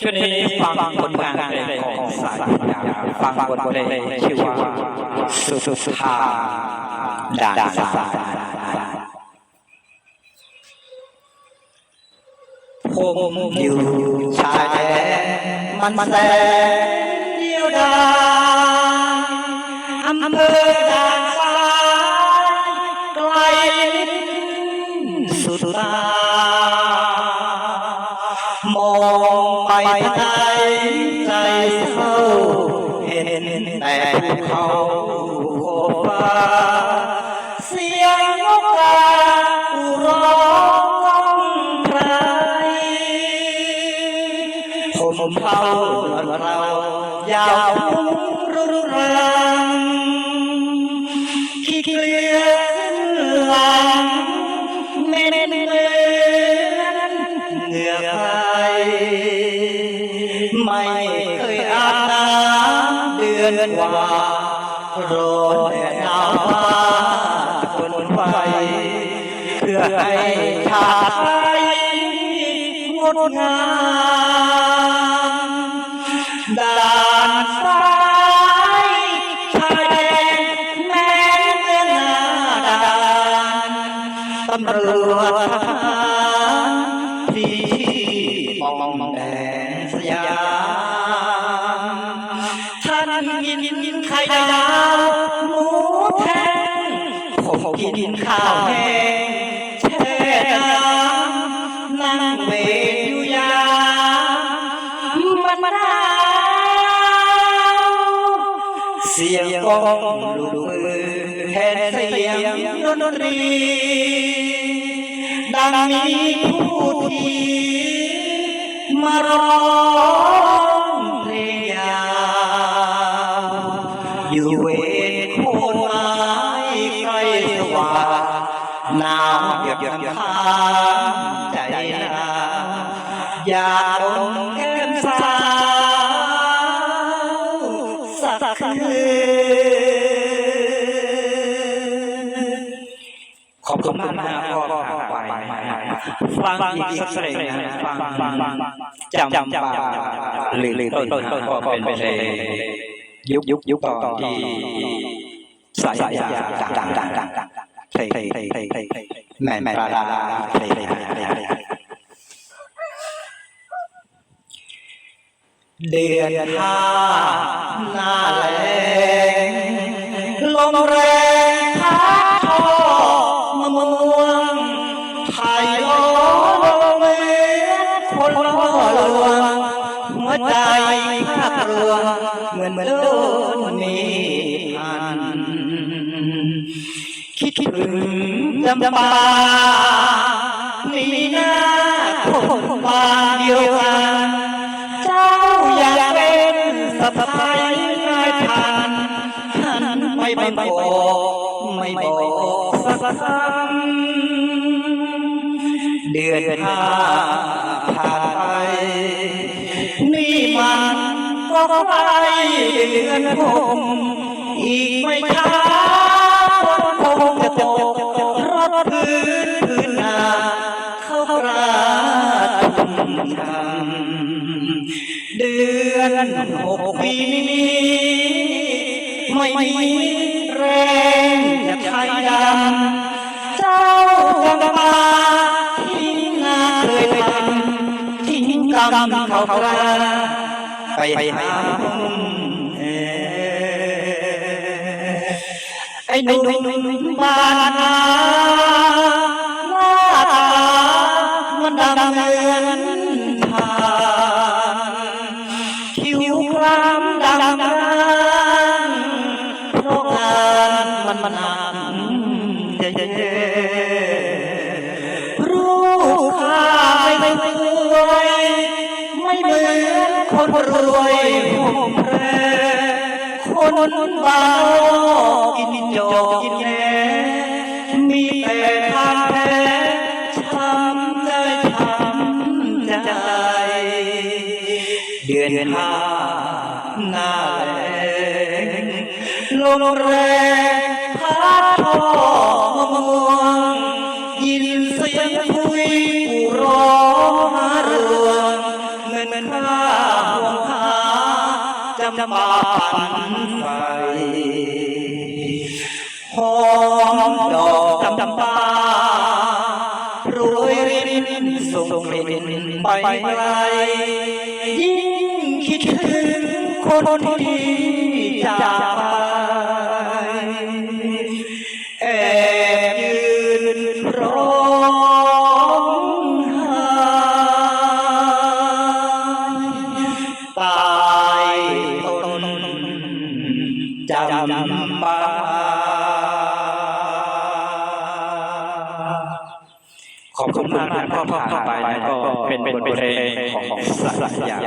ช่วงนี้ฟังผลงานเพลงของสายปัญญาฟังบทเพลงชื่อว่าสุสุธาด่านสายผมอยู่ชายแดนมันแสนเดียวดายอำเภอด่านสายไกลสุดตา ภูเขาโคฟ้าเสียงนกการ้องก้องไพรผมเผาเรายาวรุรุรังขี้เร้อนนาวาฝนไฟเพื่อให้ชาติงดงามด่านซ้าชายแดนแม้เมืองนาดานตำรวจ ผมกินข้าวแห้งแช่น้ำนั่งเวรอยู่ยามมันมะนาวเสียงกองลูกมือแทนเสียงดนตรีดังมีผู้ที่มารอ บยำค้างใจนาอยากลงแก้มสาวสักคืนขอบคุณมากมากก็ไปฟังอีกสักเพลงนะฟังฟังจำจำปาหรือหรือต้นก็เป็นเพลงยุคยุคยุคก่อนที่สายยาดังดังดังดัง แม่แม่ปลาราเพลงเพลงเลงเดือนห้าหน้าแรงลมแรง บึงจำปามีหน้าคนบานเดียวกันเจ้าอยากเป็นสะพายนายพันท่านไม่ไม่บอกไม่บอกสักคำเดือนห้าผ่านไปนี่มันก็ไปเดือนหกอีกไม่ช้า ไม่มีแรงจะใช้ดำเจ้าจำปาทิ้งงานเคยทำทิ้งกรรมเขากลาไปหาไอ้หนุ่มบ้านนาหน้าตามันดำเหมื มันมันหนักเย้ๆรูปข้าไม่สวยไม่เหมือนคนรวยผมแพรคนบ้านกินโยกกินแหนมีแต่ทางแพ้ช้ำใจช้ำใจ เดือนห้าหน้าแรงลมแรง งยินเสียงคุยผู้ร้องหาเรื่องเหมือนข้าหัวฆ่าจำปาปันไฟหอมดอกจำปารวยรินส่งกลิ่นไปไกลยิ่งคิดถึงคนที่จากไป อบคุณมากนะพ่อพ่อไปก็เป็นบทเพลงของสัตยา